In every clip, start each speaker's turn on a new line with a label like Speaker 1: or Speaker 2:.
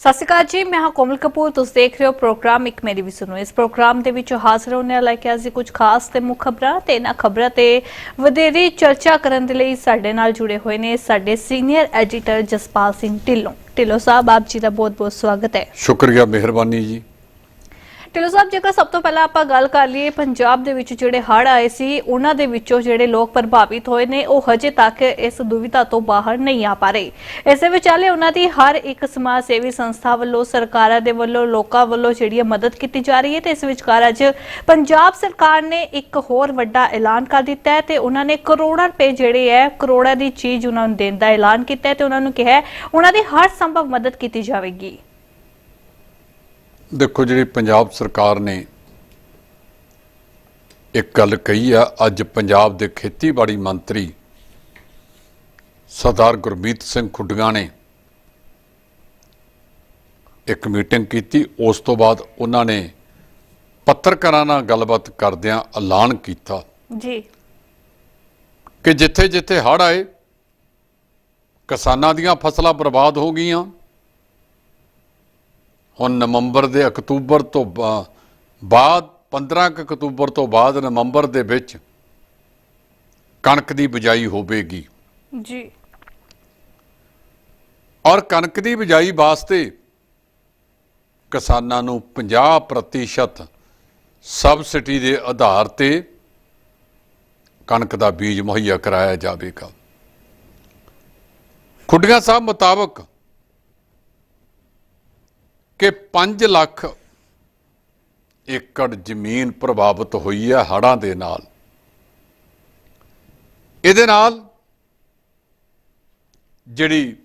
Speaker 1: ਸਤਿ ਸ਼੍ਰੀ ਅਕਾਲ ਜੀ, ਮੈਂ ਹਾਂ ਕੋਮਲ ਕਪੂਰ, ਤੁਸੀਂ ਦੇਖ ਰਹੇ ਹੋ ਪ੍ਰੋਗਰਾਮ ਇੱਕ ਮੇਰੀ ਵੀ ਸੁਣੋ। ਇਸ ਪ੍ਰੋਗਰਾਮ ਦੇ ਵਿੱਚ ਹਾਜ਼ਰ ਹੋਣੇ ਵਾਲਾ ਕਿ ਅਸੀਂ ਕੁਝ ਖਾਸ ਤੇ ਮੁੱਖ ਖਬਰਾਂ ਤੇ ਇਹਨਾਂ ਖਬਰਾਂ ਤੇ ਵਧੇਰੇ ਚਰਚਾ ਕਰਨ ਦੇ ਲਈ ਸਾਡੇ ਨਾਲ ਜੁੜੇ ਹੋਏ ਨੇ ਸਾਡੇ ਸੀਨੀਅਰ ਐਡੀਟਰ ਜਸਪਾਲ ਸਿੰਘ ਢਿੱਲੋਂ। ਢਿੱਲੋਂ ਸਾਹਿਬ, ਆਪ ਜੀ ਦਾ ਬਹੁਤ-ਬਹੁਤ ਸਵਾਗਤ ਹੈ।
Speaker 2: ਸ਼ੁਕਰੀਆ, ਮਿਹਰਬਾਨੀ ਜੀ।
Speaker 1: ਢਿੱਲੋਂ ਸਾਹਿਬ, ਜੇਕਰ ਸਭ ਤੋਂ ਪਹਿਲਾਂ ਆਪਾਂ ਗੱਲ ਕਰ ਲਈਏ ਪੰਜਾਬ ਦੇ ਵਿੱਚ ਜਿਹੜੇ ਹੜ੍ਹ ਆਏ ਸੀ, ਉਹਨਾਂ ਦੇ ਵਿੱਚੋਂ ਜਿਹੜੇ ਲੋਕ ਪ੍ਰਭਾਵਿਤ ਹੋਏ ਨੇ, ਉਹ ਹਜੇ ਤੱਕ ਇਸ ਦੁਵਿਧਾ ਤੋਂ ਬਾਹਰ ਨਹੀਂ ਆ ਪਾ ਰਹੇ। ਇਸੇ ਵਿਚਾਲੇ ਉਹਨਾਂ ਦੀ ਹਰ ਇੱਕ ਸਮਾਜ ਸੇਵੀ ਸੰਸਥਾ ਵੱਲੋਂ, ਸਰਕਾਰਾਂ ਦੇ ਵੱਲੋਂ, ਲੋਕਾਂ ਵੱਲੋਂ ਜਿਹੜੀ ਹੈ ਮਦਦ ਕੀਤੀ ਜਾ ਰਹੀ ਹੈ ਤੇ ਇਸ ਵਿਚਕਾਰ ਅੱਜ ਪੰਜਾਬ ਸਰਕਾਰ ਨੇ ਇੱਕ ਹੋਰ ਵੱਡਾ ਐਲਾਨ ਕਰ ਦਿੱਤਾ ਹੈ ਤੇ ਉਹਨਾਂ ਨੇ ਕਰੋੜਾਂ ਰੁਪਏ ਜਿਹੜੇ ਹੈ, ਕਰੋੜਾਂ ਦੀ ਚੀਜ਼ ਉਹਨਾਂ ਨੂੰ ਦੇਣ ਦਾ ਐਲਾਨ ਕੀਤਾ ਹੈ ਤੇ ਉਹਨਾਂ ਨੂੰ ਕਿਹਾ ਉਹਨਾਂ ਦੀ ਹਰ ਸੰਭਵ ਮਦਦ ਕੀਤੀ ਜਾਵੇਗੀ।
Speaker 2: ਦੇਖੋ ਜਿਹੜੀ ਪੰਜਾਬ ਸਰਕਾਰ ਨੇ ਇੱਕ ਗੱਲ ਕਹੀ ਆ ਅੱਜ ਪੰਜਾਬ ਦੇ ਖੇਤੀਬਾੜੀ ਮੰਤਰੀ ਸਰਦਾਰ ਗੁਰਮੀਤ ਸਿੰਘ ਖੁੱਡੀਆਂ ਨੇ ਇੱਕ ਮੀਟਿੰਗ ਕੀਤੀ। ਉਸ ਤੋਂ ਬਾਅਦ ਉਹਨਾਂ ਨੇ ਪੱਤਰਕਾਰਾਂ ਨਾਲ ਗੱਲਬਾਤ ਕਰਦਿਆਂ ਐਲਾਨ ਕੀਤਾ
Speaker 1: ਜੀ।
Speaker 2: ਕਿ ਜਿੱਥੇ ਜਿੱਥੇ ਹੜ੍ਹ ਆਏ ਕਿਸਾਨਾਂ ਦੀਆਂ ਫਸਲਾਂ ਬਰਬਾਦ ਹੋ ਗਈਆਂ। ਹੁਣ ਨਵੰਬਰ ਦੇ ਅਕਤੂਬਰ ਤੋਂ ਬਾਅਦ 15 ਕੁ ਅਕਤੂਬਰ ਤੋਂ ਬਾਅਦ ਨਵੰਬਰ ਦੇ ਵਿੱਚ ਕਣਕ ਦੀ ਬਿਜਾਈ ਹੋਵੇਗੀ।
Speaker 1: ਜੀ।
Speaker 2: ਔਰ ਕਣਕ ਦੀ ਬਿਜਾਈ ਵਾਸਤੇ ਕਿਸਾਨਾਂ ਨੂੰ 50% ਸਬਸਿਡੀ ਦੇ ਆਧਾਰ ਤੇ ਕਣਕ ਦਾ ਬੀਜ ਮੁਹੱਈਆ ਕਰਾਇਆ ਜਾਵੇਗਾ। ਖੁੱਡੀਆਂ ਸਾਹਿਬ ਮੁਤਾਬਕ ਕਿ 5 ਲੱਖ ਏਕੜ ਜ਼ਮੀਨ ਪ੍ਰਭਾਵਿਤ ਹੋਈ ਹੈ ਹੜ੍ਹਾਂ ਦੇ ਨਾਲ। ਇਹਦੇ ਨਾਲ ਜਿਹੜੀ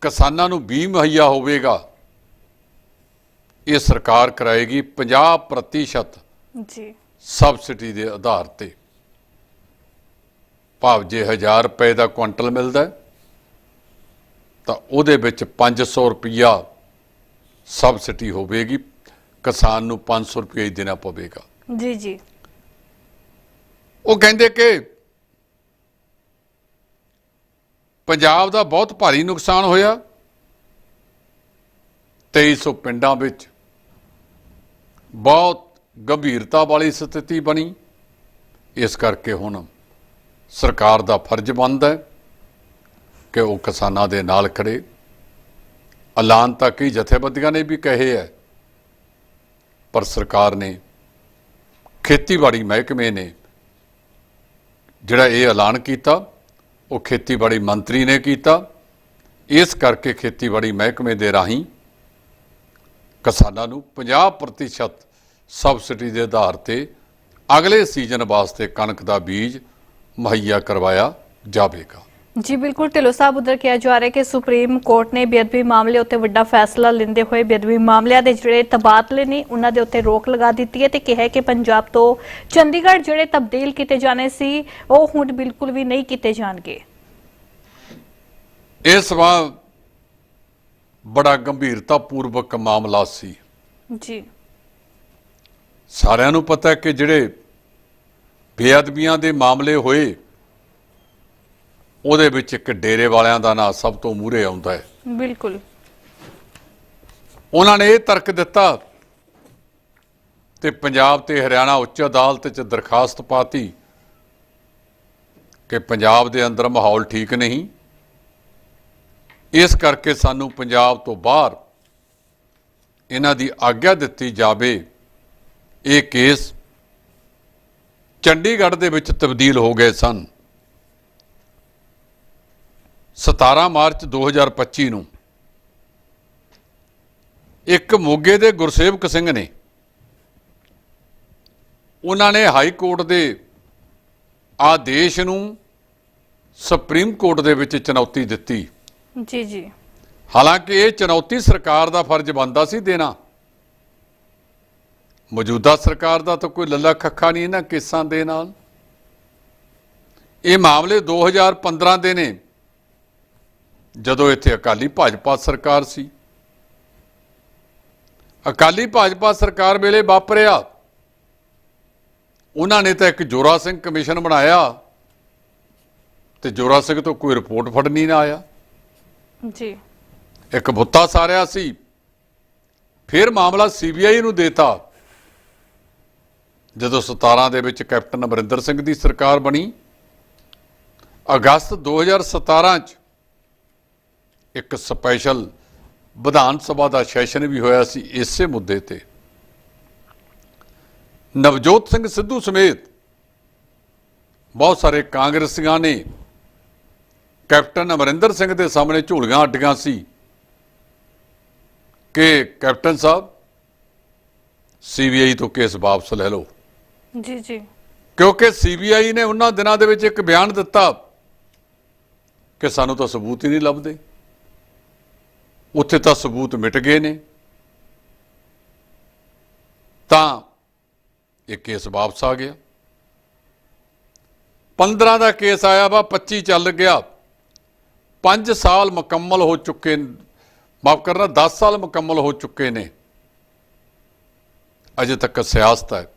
Speaker 2: ਕਿਸਾਨਾਂ ਨੂੰ ਬੀਜ ਮੁਹੱਈਆ ਹੋਵੇਗਾ ਇਹ ਸਰਕਾਰ ਕਰਾਏਗੀ 50%
Speaker 1: ਜੀ।
Speaker 2: ਸਬਸਿਡੀ ਦੇ ਆਧਾਰ ਤੇ। ਭਾਵ ਜੇ 1000 ਰੁਪਏ ਦਾ ਕੁਇੰਟਲ ਮਿਲਦਾ ਤਾਂ ਉਹਦੇ ਵਿੱਚ 500 ਰੁਪਿਆ ਸਬਸਿਡੀ ਹੋਵੇਗੀ ਕਿਸਾਨ ਨੂੰ 500 ਰੁਪਏ ਹੀ ਦੇਣਾ ਪਵੇਗਾ।
Speaker 1: ਜੀ ਜੀ।
Speaker 2: ਉਹ ਕਹਿੰਦੇ ਕਿ ਪੰਜਾਬ ਦਾ ਬਹੁਤ ਭਾਰੀ ਨੁਕਸਾਨ ਹੋਇਆ। 2300 ਪਿੰਡਾਂ ਵਿੱਚ ਬਹੁਤ ਗੰਭੀਰਤਾ ਵਾਲੀ ਸਥਿਤੀ ਬਣੀ। ਇਸ ਕਰਕੇ ਹੁਣ ਸਰਕਾਰ ਦਾ ਫਰਜ਼ ਬਣਦਾ ਹੈ ਕਿ ਉਹ ਕਿਸਾਨਾਂ ਦੇ ਨਾਲ ਖੜੇ ਐਲਾਨ ਤਾਂ ਕਈ ਜਥੇਬੰਦੀਆਂ ਨੇ ਵੀ ਕਹੇ ਹੈ ਪਰ ਸਰਕਾਰ ਨੇ, ਖੇਤੀਬਾੜੀ ਮਹਿਕਮੇ ਨੇ ਜਿਹੜਾ ਇਹ ਐਲਾਨ ਕੀਤਾ, ਉਹ ਖੇਤੀਬਾੜੀ ਮੰਤਰੀ ਨੇ ਕੀਤਾ। ਇਸ ਕਰਕੇ ਖੇਤੀਬਾੜੀ ਮਹਿਕਮੇ ਦੇ ਰਾਹੀਂ ਕਿਸਾਨਾਂ ਨੂੰ 50% ਸਬਸਿਡੀ ਦੇ ਆਧਾਰ ਤੇ ਅਗਲੇ ਸੀਜ਼ਨ ਵਾਸਤੇ ਕਣਕ ਦਾ ਬੀਜ ਮੁਹੱਈਆ ਕਰਵਾਇਆ ਜਾਵੇਗਾ।
Speaker 1: ਜੀ ਬਿਲਕੁਲ ਢਿੱਲੋਂ ਸਾਹਿਬ ਉਧਰ ਕਿਹਾ ਜਾ ਰਿਹਾ ਕਿ ਸੁਪਰੀਮ ਕੋਰਟ ਨੇ ਬੇਅਦਬੀ ਮਾਮਲੇ ਉੱਤੇ ਵੱਡਾ ਫੈਸਲਾ ਲੈਂਦੇ ਹੋਏ ਬੇਅਦਬੀ ਮਾਮਲਿਆਂ ਦੇ ਜਿਹੜੇ ਤਬਾਦਲੇ ਨੇ ਉਹਨਾਂ ਦੇ ਉੱਤੇ ਰੋਕ ਲਗਾ ਦਿੱਤੀ ਹੈ ਤੇ ਕਿਹਾ ਕਿ ਪੰਜਾਬ ਤੋਂ ਚੰਡੀਗੜ੍ਹ ਜਿਹੜੇ ਤਬਦੀਲ ਕੀਤੇ ਜਾਣੇ ਸੀ ਉਹ ਹੁਣ ਬਿਲਕੁਲ ਵੀ ਨਹੀਂ ਕੀਤੇ ਜਾਣਗੇ।
Speaker 2: ਇਹ ਸਵਾ ਬੜਾ ਗੰਭੀਰਤਾ ਪੂਰਵਕ ਮਾਮਲਾ ਸੀ।
Speaker 1: ਜੀ।
Speaker 2: ਸਾਰਿਆਂ ਨੂੰ ਪਤਾ ਹੈ ਕਿ ਜਿਹੜੇ ਬੇਅਦਬੀਆਂ ਦੇ ਮਾਮਲੇ ਹੋਏ ਉਹਦੇ ਵਿੱਚ ਇੱਕ ਡੇਰੇ ਵਾਲਿਆਂ ਦਾ ਨਾਂ ਸਭ ਤੋਂ ਮੂਹਰੇ ਆਉਂਦਾ ਹੈ।
Speaker 1: ਬਿਲਕੁਲ।
Speaker 2: ਉਹਨਾਂ ਨੇ ਇਹ ਤਰਕ ਦਿੱਤਾ ਤੇ ਪੰਜਾਬ ਤੇ ਹਰਿਆਣਾ ਉੱਚ ਅਦਾਲਤ 'ਚ ਦਰਖਾਸਤ ਪਾਤੀ ਕਿ ਪੰਜਾਬ ਦੇ ਅੰਦਰ ਮਾਹੌਲ ਠੀਕ ਨਹੀਂ। ਇਸ ਕਰਕੇ ਸਾਨੂੰ ਪੰਜਾਬ ਤੋਂ ਬਾਹਰ ਇਹਨਾਂ ਦੀ ਆਗਿਆ ਦਿੱਤੀ ਜਾਵੇ। ਇਹ ਕੇਸ ਚੰਡੀਗੜ੍ਹ ਦੇ ਵਿੱਚ ਤਬਦੀਲ ਹੋ ਗਏ ਸਨ। 17 ਮਾਰਚ 2025 ਨੂੰ ਇੱਕ ਮੋਗੇ ਦੇ ਗੁਰਸੇਵਕ ਸਿੰਘ ਨੇ ਉਹਨਾਂ ਨੇ ਹਾਈ ਕੋਰਟ ਦੇ ਆਦੇਸ਼ ਨੂੰ ਸੁਪਰੀਮ ਕੋਰਟ ਦੇ ਵਿੱਚ ਚੁਣੌਤੀ ਦਿੱਤੀ।
Speaker 1: ਜੀ ਜੀ।
Speaker 2: ਹਾਲਾਂਕਿ ਇਹ ਚੁਣੌਤੀ ਸਰਕਾਰ ਦਾ ਫਰਜ਼ ਬਣਦਾ ਸੀ ਦੇਣਾ। ਮੌਜੂਦਾ ਸਰਕਾਰ ਦਾ ਤਾਂ ਕੋਈ ਲੱਲਾ ਖੱਖਾ ਨਹੀਂ ਇਹਨਾਂ ਕੇਸਾਂ ਦੇ ਨਾਲ। ਇਹ ਮਾਮਲੇ 2015 ਦੇ ਨੇ। ਜਦੋਂ ਇੱਥੇ ਅਕਾਲੀ ਭਾਜਪਾ ਸਰਕਾਰ ਸੀ। ਅਕਾਲੀ ਭਾਜਪਾ ਸਰਕਾਰ ਵੇਲੇ ਵਾਪਰਿਆ। ਉਹਨਾਂ ਨੇ ਤਾਂ ਇੱਕ ਜੋਰਾ ਸਿੰਘ ਕਮਿਸ਼ਨ ਬਣਾਇਆ। ਤੇ ਜੋਰਾ ਸਿੰਘ ਤੋਂ ਕੋਈ ਰਿਪੋਰਟ ਫੜਨੀ ਨਾ ਆਇਆ।
Speaker 1: ਜੀ।
Speaker 2: ਇੱਕ ਬੁੱਤਾ ਸਾਰਿਆ ਸੀ। ਫਿਰ ਮਾਮਲਾ ਸੀਬੀਆਈ ਨੂੰ ਦੇਤਾ। ਜਦੋਂ 17 ਦੇ ਵਿੱਚ ਕੈਪਟਨ ਅਮਰਿੰਦਰ ਸਿੰਘ ਦੀ ਸਰਕਾਰ ਬਣੀ। ਅਗਸਤ 2017 ਚ ਇੱਕ ਸਪੈਸ਼ਲ ਵਿਧਾਨ ਸਭਾ ਦਾ ਸੈਸ਼ਨ ਵੀ ਹੋਇਆ ਸੀ ਇਸੇ ਮੁੱਦੇ ਤੇ। ਨਵਜੋਤ ਸਿੰਘ ਸਿੱਧੂ ਸਮੇਤ ਬਹੁਤ ਸਾਰੇ ਕਾਂਗਰਸੀਆਂ ਨੇ ਕੈਪਟਨ ਅਮਰਿੰਦਰ ਸਿੰਘ ਦੇ ਸਾਹਮਣੇ ਝੂਲੀਆਂ ਅੱਡੀਆਂ ਸੀ ਕਿ ਕੈਪਟਨ ਸਾਹਿਬ ਸੀਬੀਆਈ ਤੋਂ ਕੇਸ ਵਾਪਸ ਲੈ ਲਓ।
Speaker 1: ਜੀ ਜੀ।
Speaker 2: ਕਿਉਂਕਿ ਸੀਬੀਆਈ ਨੇ ਉਹਨਾਂ ਦਿਨਾਂ ਦੇ ਵਿੱਚ ਇੱਕ ਬਿਆਨ ਦਿੱਤਾ ਕਿ ਸਾਨੂੰ ਤਾਂ ਸਬੂਤ ਹੀ ਨਹੀਂ ਲੱਭਦੇ। ਉੱਥੇ ਤਾਂ ਸਬੂਤ ਮਿਟ ਗਏ ਨੇ। ਤਾਂ ਇਹ ਕੇਸ ਵਾਪਸ ਆ ਗਿਆ। 15 ਦਾ ਕੇਸ ਆਇਆ ਵਾ 25 ਚੱਲ ਗਿਆ। 5 ਸਾਲ ਮੁਕੰਮਲ ਹੋ ਚੁੱਕੇ ਮਾਫ ਕਰਨਾ 10 ਸਾਲ ਮੁਕੰਮਲ ਹੋ ਚੁੱਕੇ ਨੇ। ਅਜੇ ਤੱਕ ਸਿਆਸਤ ਹੈ।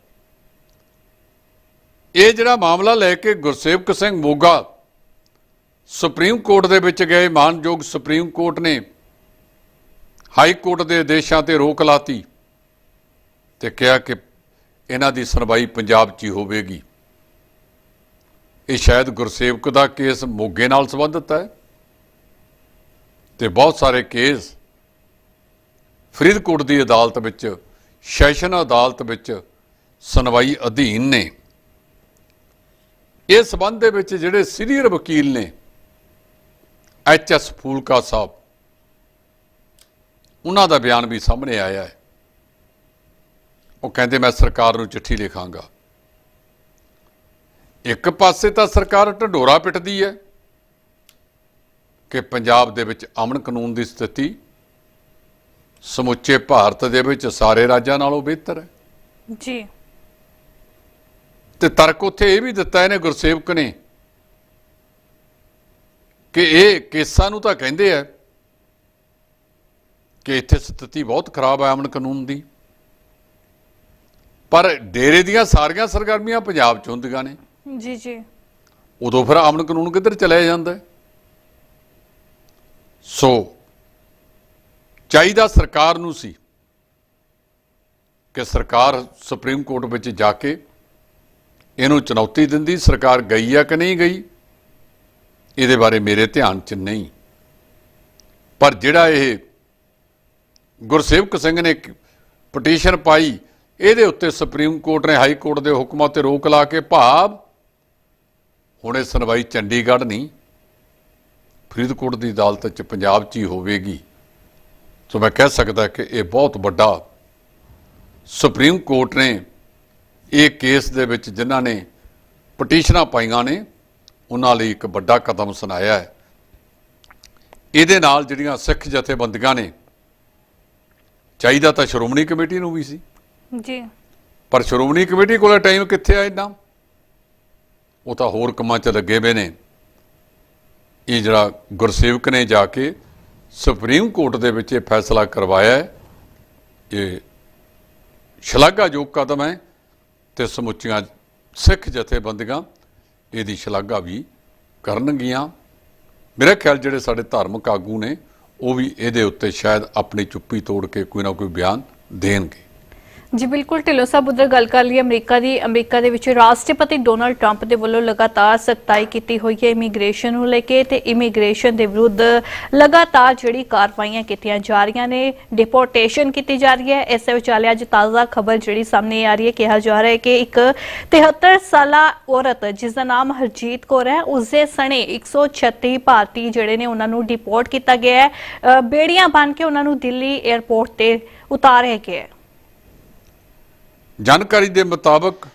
Speaker 2: ਇਹ ਜਿਹੜਾ ਮਾਮਲਾ ਲੈ ਕੇ ਗੁਰਸੇਵਕ ਸਿੰਘ ਮੋਗਾ ਸੁਪਰੀਮ ਕੋਰਟ ਦੇ ਵਿੱਚ ਗਏ, ਮਾਨਯੋਗ ਸੁਪਰੀਮ ਕੋਰਟ ਨੇ ਹਾਈ ਕੋਰਟ ਦੇ ਆਦੇਸ਼ਾਂ ਤੇ ਰੋਕ ਲਾਤੀ ਤੇ ਕਿਹਾ ਕਿ ਇਹਨਾਂ ਦੀ ਸੁਣਵਾਈ ਪੰਜਾਬ 'ਚ ਹੀ ਹੋਵੇਗੀ। ਇਹ ਸ਼ਾਇਦ ਗੁਰਸੇਵਕ ਦਾ ਕੇਸ ਮੋਗੇ ਨਾਲ ਸੰਬੰਧਿਤ ਹੈ ਤੇ ਬਹੁਤ ਸਾਰੇ ਕੇਸ ਫਰੀਦਕੋਟ ਦੀ ਅਦਾਲਤ ਵਿੱਚ, ਸੈਸ਼ਨ ਅਦਾਲਤ ਵਿੱਚ ਸੁਣਵਾਈ ਅਧੀਨ ਨੇ। ਇਸ ਸਬੰਧ ਦੇ ਵਿੱਚ ਜਿਹੜੇ ਸੀਨੀਅਰ ਵਕੀਲ ਨੇ, ਐਚ ਐਸ ਫੂਲਕਾ ਸਾਹਿਬ ਉਹਨਾਂ ਦਾ ਬਿਆਨ ਵੀ ਸਾਹਮਣੇ ਆਇਆ ਹੈ। ਉਹ ਕਹਿੰਦੇ ਮੈਂ ਸਰਕਾਰ ਨੂੰ ਚਿੱਠੀ ਲਿਖਾਂਗਾ। ਇੱਕ ਪਾਸੇ ਤਾਂ ਸਰਕਾਰ ਢੰਡੋਰਾ ਪਿੱਟਦੀ ਹੈ ਕਿ ਪੰਜਾਬ ਦੇ ਵਿੱਚ ਅਮਨ ਕਾਨੂੰਨ ਦੀ ਸਥਿਤੀ ਸਮੁੱਚੇ ਭਾਰਤ ਦੇ ਵਿੱਚ ਸਾਰੇ ਰਾਜਾਂ ਨਾਲੋਂ ਬਿਹਤਰ ਹੈ।
Speaker 1: ਜੀ।
Speaker 2: ਤੇ ਤਰਕ ਉੱਥੇ ਇਹ ਵੀ ਦਿੱਤਾ ਇਹਨੇ ਗੁਰਸੇਵਕ ਨੇ ਕਿ ਇਹ ਕੇਸਾਂ ਨੂੰ ਤਾਂ ਕਹਿੰਦੇ ਆ ਕਿ ਇੱਥੇ ਸਥਿਤੀ ਬਹੁਤ ਖਰਾਬ ਹੈ ਅਮਨ ਕਾਨੂੰਨ ਦੀ। ਪਰ ਡੇਰੇ ਦੀਆਂ ਸਾਰੀਆਂ ਸਰਗਰਮੀਆਂ ਪੰਜਾਬ 'ਚ ਹੁੰਦੀਆਂ ਨੇ।
Speaker 1: ਜੀ ਜੀ।
Speaker 2: ਉਦੋਂ ਫਿਰ ਅਮਨ ਕਾਨੂੰਨ ਕਿੱਧਰ ਚਲਿਆ ਜਾਂਦਾ? ਸੋ ਚਾਹੀਦਾ ਸਰਕਾਰ ਨੂੰ ਸੀ ਕਿ ਸਰਕਾਰ ਸੁਪਰੀਮ ਕੋਰਟ ਵਿੱਚ ਜਾ ਕੇ ਇਹਨੂੰ ਚੁਣੌਤੀ ਦਿੰਦੀ ਸਰਕਾਰ ਗਈ ਆ ਕਿ ਨਹੀਂ ਗਈ? ਇਹਦੇ ਬਾਰੇ ਮੇਰੇ ਧਿਆਨ 'ਚ ਨਹੀਂ। ਪਰ ਜਿਹੜਾ ਇਹ ਗੁਰਸੇਵਕ ਸਿੰਘ ਨੇ ਪਟੀਸ਼ਨ ਪਾਈ, ਇਹਦੇ ਉੱਤੇ ਸੁਪਰੀਮ ਕੋਰਟ ਨੇ ਹਾਈ ਕੋਰਟ ਦੇ ਹੁਕਮਾਂ ਤੇ ਰੋਕ ਲਾ ਕੇ ਭਾਵ ਹੁਣ ਇਹ ਸੁਣਵਾਈ ਚੰਡੀਗੜ੍ਹ ਨਹੀਂ, ਫਰੀਦਕੋਟ ਦੀ ਅਦਾਲਤ 'ਚ ਪੰਜਾਬ 'ਚ ਹੀ ਹੋਵੇਗੀ। ਸੋ ਮੈਂ ਕਹਿ ਸਕਦਾ ਕਿ ਇਹ ਬਹੁਤ ਵੱਡਾ ਸੁਪਰੀਮ ਕੋਰਟ ਨੇ ਇਹ ਕੇਸ ਦੇ ਵਿੱਚ ਜਿਨ੍ਹਾਂ ਨੇ ਪਟੀਸ਼ਨਾਂ ਪਾਈਆਂ ਨੇ, ਉਹਨਾਂ ਲਈ ਇੱਕ ਵੱਡਾ ਕਦਮ ਸੁਣਾਇਆ ਹੈ। ਇਹਦੇ ਨਾਲ ਜਿਹੜੀਆਂ ਸਿੱਖ ਜਥੇਬੰਦੀਆਂ ਨੇ ਚਾਹੀਦਾ ਤਾਂ ਸ਼੍ਰੋਮਣੀ ਕਮੇਟੀ ਨੂੰ ਵੀ ਸੀ।
Speaker 1: ਜੀ।
Speaker 2: ਪਰ ਸ਼੍ਰੋਮਣੀ ਕਮੇਟੀ ਕੋਲ ਟਾਈਮ ਕਿੱਥੇ ਆ ਇੰਨਾ? ਉਹ ਤਾਂ ਹੋਰ ਕੰਮਾਂ 'ਚ ਲੱਗੇ ਹੋਏ ਨੇ। ਇਹ ਜਿਹੜਾ ਗੁਰਸੇਵਕ ਨੇ ਜਾ ਕੇ ਸੁਪਰੀਮ ਕੋਰਟ ਦੇ ਵਿੱਚ ਇਹ ਫੈਸਲਾ ਕਰਵਾਇਆ ਹੈ ਇਹ ਸ਼ਲਾਘਾਯੋਗ ਕਦਮ ਹੈ ਤੇ ਸਮੁੱਚੀਆਂ ਸਿੱਖ ਜਥੇਬੰਦੀਆਂ ਇਹਦੀ ਸ਼ਲਾਘਾ ਵੀ ਕਰਨਗੀਆਂ। ਮੇਰੇ ਖਿਆਲ ਜਿਹੜੇ ਸਾਡੇ ਧਾਰਮਿਕ ਆਗੂ ਨੇ ਉਹ ਵੀ ਇਹਦੇ ਉੱਤੇ ਸ਼ਾਇਦ ਆਪਣੀ ਚੁੱਪੀ ਤੋੜ ਕੇ ਕੋਈ ਨਾ ਕੋਈ ਬਿਆਨ ਦੇਣਗੇ।
Speaker 1: ਜੀ, ਬਿਲਕੁਲ, ਢਿੱਲੋਂ ਸਾਹਿਬ, ਉਧਰ ਗੱਲ ਕਰ ਲਈ ਅਮਰੀਕਾ ਦੀ। ਅਮਰੀਕਾ ਦੇ ਵਿੱਚ ਰਾਸ਼ਟਰਪਤੀ ਡੋਨਲਡ ਟਰੰਪ ਦੇ ਵੱਲੋਂ ਲਗਾਤਾਰ ਸਖਤਾਈ ਕੀਤੀ ਹੋਈ ਹੈ ਇਮੀਗ੍ਰੇਸ਼ਨ ਨੂੰ ਲੈ ਕੇ ਤੇ ਇਮੀਗ੍ਰੇਸ਼ਨ ਦੇ ਵਿਰੁੱਧ ਲਗਾਤਾਰ ਜਿਹੜੀ ਕਾਰਵਾਈਆਂ ਕੀਤੀਆਂ ਜਾ ਰਹੀਆਂ ਨੇ, ਡਿਪੋਰਟੇਸ਼ਨ ਕੀਤੀ ਜਾ ਰਹੀ ਹੈ। ਇਸੇ ਵਿਚਾਲੇ ਅੱਜ ਤਾਜ਼ਾ ਖਬਰ ਜਿਹੜੀ ਸਾਹਮਣੇ ਆ ਰਹੀ ਹੈ, ਕਿਹਾ ਜਾ ਰਿਹਾ ਹੈ ਕਿ ਇੱਕ 73 ਸਾਲਾ ਔਰਤ ਜਿਸ ਦਾ ਨਾਮ ਹਰਜੀਤ ਕੌਰ ਹੈ ਉਸ ਦੇ ਸਣੇ 136 ਭਾਰਤੀ ਜਿਹੜੇ ਨੇ ਉਹਨਾਂ ਨੂੰ ਡਿਪੋਰਟ ਕੀਤਾ ਗਿਆ ਹੈ। ਬੇੜੀਆਂ ਬਣ ਕੇ ਉਹਨਾਂ ਨੂੰ ਦਿੱਲੀ 에ਅਰਪੋਰਟ ਤੇ ਉਤਾਰਿਆ ਗਿਆ ਹੈ।
Speaker 2: ਜਾਣਕਾਰੀ ਦੇ ਮੁਤਾਬਕ